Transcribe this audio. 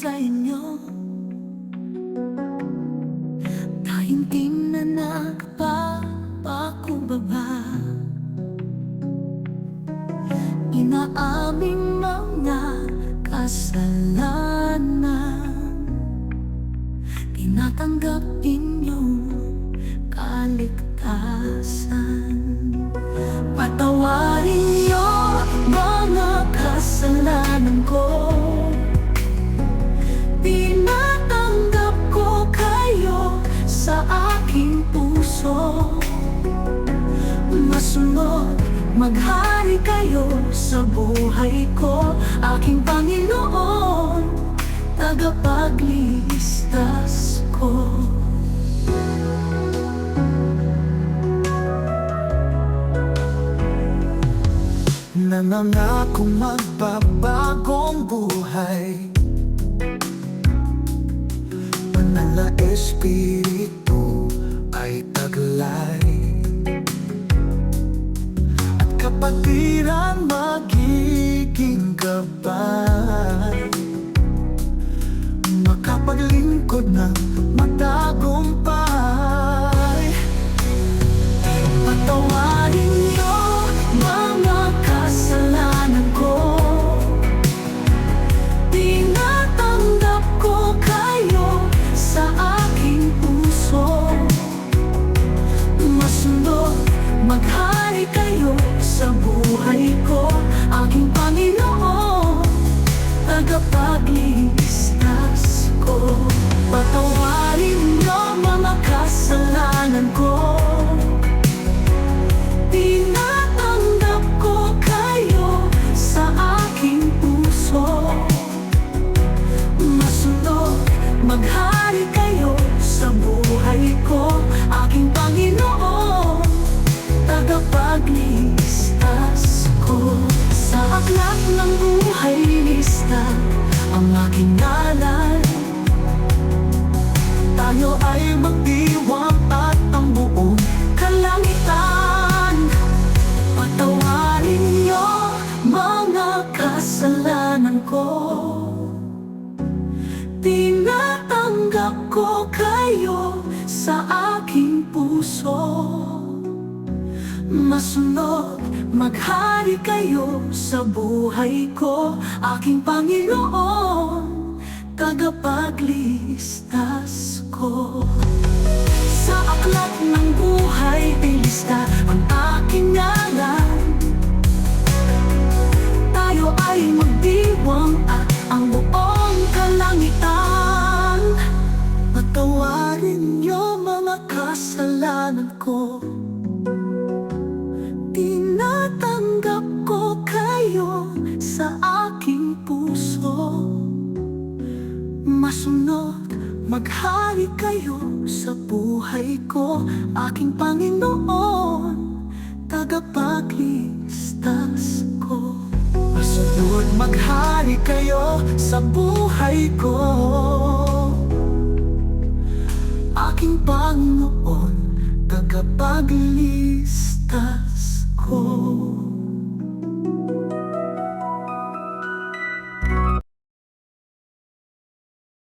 sa inyo. Dahinting na nagpapakumbaba Inaaming mga kasalanan. Tinatanggap inyong kaligtasan puso Masunod, maghari kayo sa buhay ko Aking Panginoon, tagapagligtas ko. Nangangako magbabagong buhay. Banal na Espiritu taglay At kapatiran magiging gabay Makapaglingkod ng tagapagligtas ko Sa aklat ng buhay lista. Ang aking ngalan Tayo ay magdiwang at ang buong kalangitan. Patawarin niyo mga kasalanan ko. Tinatanggap ko kayo sa aking puso Masunod, maghari kayo sa buhay ko Aking Panginoon, tagapagligtas ko. Sa aklat ng buhay, pilista ang aking Tinatanggap ko kayo sa aking puso. Masunod, maghari kayo sa buhay ko Aking Panginoon, tagapagligtas ko. Masunod maghari kayo sa buhay ko